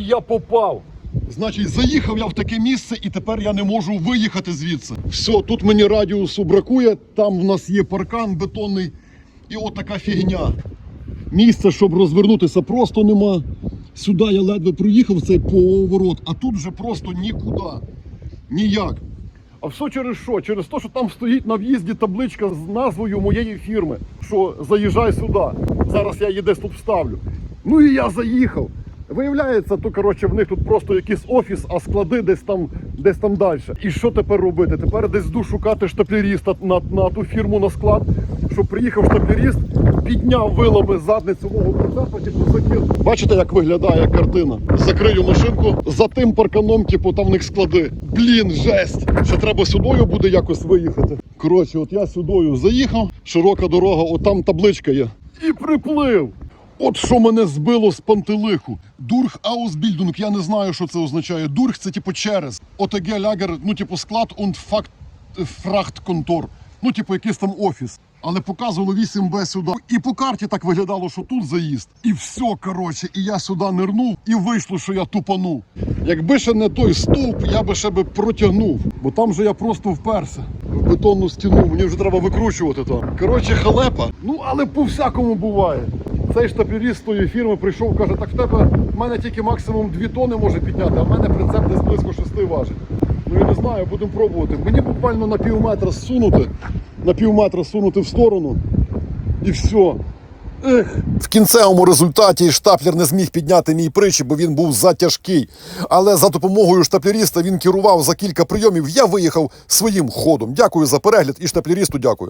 Я попав. Значить, заїхав я в таке місце, і тепер я не можу виїхати звідси. Все, тут мені радіусу бракує, там в нас є паркан бетонний, і от така фігня. Місця, щоб розвернутися, просто нема. Сюди я ледве проїхав цей поворот, а тут вже просто нікуди. Ніяк. А все через що? Через те, що там стоїть на в'їзді табличка з назвою моєї фірми, що заїжджай сюди. Зараз я її десь тут вставлю. Ну і я заїхав. Виявляється, то коротше в них тут просто якийсь офіс, а склади десь там, десь там далі. І що тепер робити? Тепер десь йду шукати штаплеріста на, на ту фірму на склад, щоб приїхав штаплеріст, підняв вилами задницю мого прицепа, типу закинув. Бачите, як виглядає картина? Закрию машинку за тим парканом, типу там в них склади. Блін, жесть! Ще треба сюдою буде якось виїхати. Коротше, от я сюдою заїхав, широка дорога, от там табличка є. І приплив. От що мене збило з пантелиху. Дург Аусбільдунг, я не знаю, що це означає. Дург це типу через. ОТГ лягер, ну типу склад und факт фрахтконтор. Ну, типу, якийсь там офіс. Але показувало 8Б сюди. І по карті так виглядало, що тут заїзд. І все, коротше, і я сюди нирнув, і вийшло, що я тупанув. Якби ще не той стовп, я би ще би протягнув. Бо там же я просто вперся в бетонну стіну. Мені вже треба викручувати там. Коротше, халепа. Ну, але по всякому буває. Цей штабіріст з тої фірми прийшов, каже, так в тебе в мене тільки максимум 2 тони може підняти, а в мене прицеп десь близько 6 важить. Ну я не знаю, будемо пробувати. Мені буквально на пів метра зсунути, на пів метра сунути в сторону і все. Ех. В кінцевому результаті штаплер не зміг підняти мій причіп, бо він був затяжкий. Але за допомогою штаплеріста він керував за кілька прийомів. Я виїхав своїм ходом. Дякую за перегляд і штаплерісту дякую.